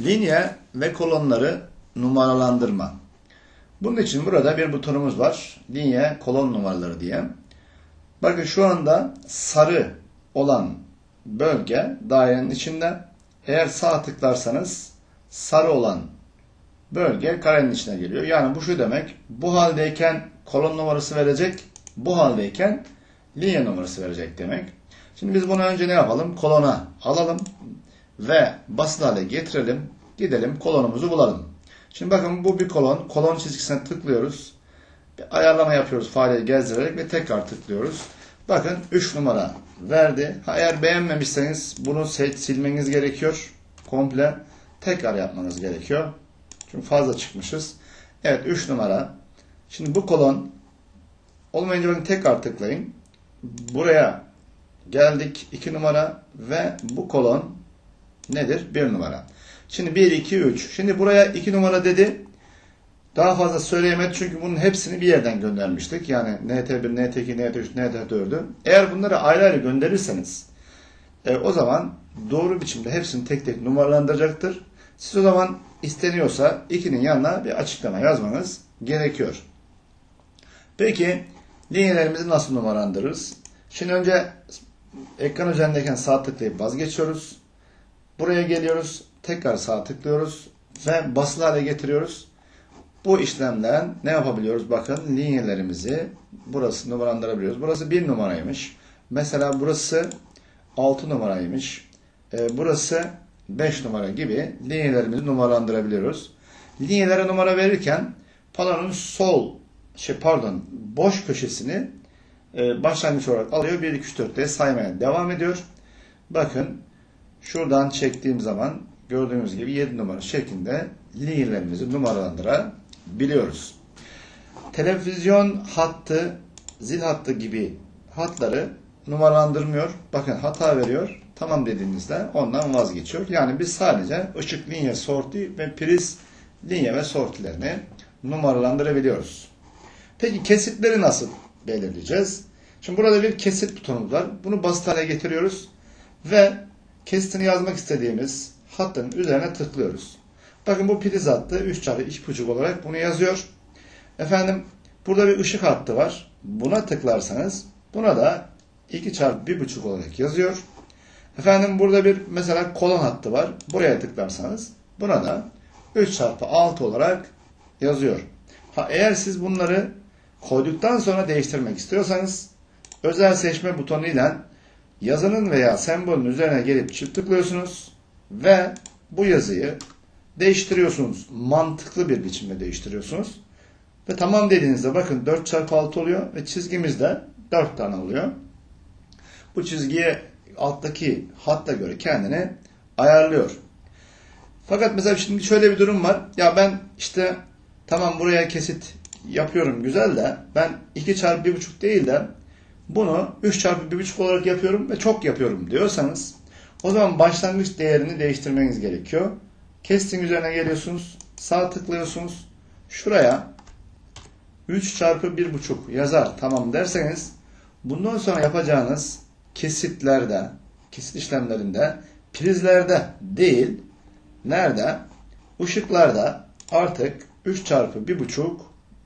Linye ve kolonları numaralandırma. Bunun için burada bir butonumuz var. Linye kolon numaraları diye. Bakın şu anda sarı olan bölge dairenin içinde. Eğer sağ tıklarsanız sarı olan bölge karenin içine geliyor. Yani bu şu demek. Bu haldeyken kolon numarası verecek. Bu haldeyken linye numarası verecek demek. Şimdi biz bunu önce ne yapalım? Kolona alalım ve basit hale getirelim. Gidelim kolonumuzu bulalım. Şimdi bakın bu bir kolon. Kolon çizgisine tıklıyoruz. Bir ayarlama yapıyoruz fareyi gezdirerek ve tekrar tıklıyoruz. Bakın 3 numara verdi. Ha, eğer beğenmemişseniz bunu sil- silmeniz gerekiyor. Komple tekrar yapmanız gerekiyor. Çünkü fazla çıkmışız. Evet 3 numara. Şimdi bu kolon olmayınca bakın tekrar tıklayın. Buraya geldik 2 numara ve bu kolon nedir? 1 numara. Şimdi 1, 2, 3. Şimdi buraya 2 numara dedi. Daha fazla söyleyemedi çünkü bunun hepsini bir yerden göndermiştik. Yani NT1, NT2, NT3, NT4'ü. Eğer bunları ayrı ayrı gönderirseniz e, o zaman doğru biçimde hepsini tek tek numaralandıracaktır. Siz o zaman isteniyorsa 2'nin yanına bir açıklama yazmanız gerekiyor. Peki linyelerimizi nasıl numaralandırırız? Şimdi önce ekran üzerindeyken sağ tıklayıp vazgeçiyoruz. Buraya geliyoruz. Tekrar sağ tıklıyoruz ve basılı hale getiriyoruz. Bu işlemden ne yapabiliyoruz? Bakın linyelerimizi burası numaralandırabiliyoruz. Burası 1 numaraymış. Mesela burası 6 numaraymış. Ee, burası 5 numara gibi linyelerimizi numaralandırabiliyoruz. Linyelere numara verirken palanın sol şey pardon boş köşesini e, başlangıç olarak alıyor. 1 2 3 4 diye saymaya devam ediyor. Bakın şuradan çektiğim zaman gördüğünüz gibi 7 numara şeklinde linyelerimizi numaralandırabiliyoruz. Televizyon hattı, zil hattı gibi hatları numaralandırmıyor. Bakın hata veriyor. Tamam dediğinizde ondan vazgeçiyor. Yani biz sadece ışık linye sorti ve priz linye ve sortilerini numaralandırabiliyoruz. Peki kesitleri nasıl belirleyeceğiz? Şimdi burada bir kesit butonumuz var. Bunu basit hale getiriyoruz ve kesitini yazmak istediğimiz hattın üzerine tıklıyoruz. Bakın bu priz hattı 3 çarpı 2,5 olarak bunu yazıyor. Efendim burada bir ışık hattı var. Buna tıklarsanız buna da 2 çarpı 1,5 olarak yazıyor. Efendim burada bir mesela kolon hattı var. Buraya tıklarsanız buna da 3 çarpı 6 olarak yazıyor. Ha, eğer siz bunları koyduktan sonra değiştirmek istiyorsanız özel seçme butonuyla yazının veya sembolün üzerine gelip çift tıklıyorsunuz ve bu yazıyı değiştiriyorsunuz. Mantıklı bir biçimde değiştiriyorsunuz. Ve tamam dediğinizde bakın 4 çarpı 6 oluyor ve çizgimiz de 4 tane oluyor. Bu çizgiye alttaki hatta göre kendini ayarlıyor. Fakat mesela şimdi şöyle bir durum var. Ya ben işte tamam buraya kesit yapıyorum güzel de ben 2 çarpı 1,5 değil de bunu 3 çarpı 1,5 olarak yapıyorum ve çok yapıyorum diyorsanız o zaman başlangıç değerini değiştirmeniz gerekiyor. Kestin üzerine geliyorsunuz. Sağ tıklıyorsunuz. Şuraya 3 çarpı 1,5 yazar tamam derseniz bundan sonra yapacağınız kesitlerde, kesit işlemlerinde prizlerde değil nerede? Işıklarda artık 3 çarpı 1,5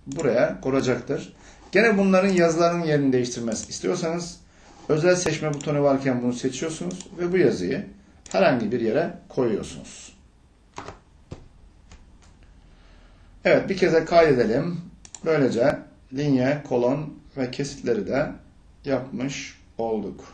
buraya konacaktır. Gene bunların yazılarının yerini değiştirmesi istiyorsanız özel seçme butonu varken bunu seçiyorsunuz ve bu yazıyı herhangi bir yere koyuyorsunuz. Evet bir kez de kaydedelim. Böylece linye, kolon ve kesitleri de yapmış olduk.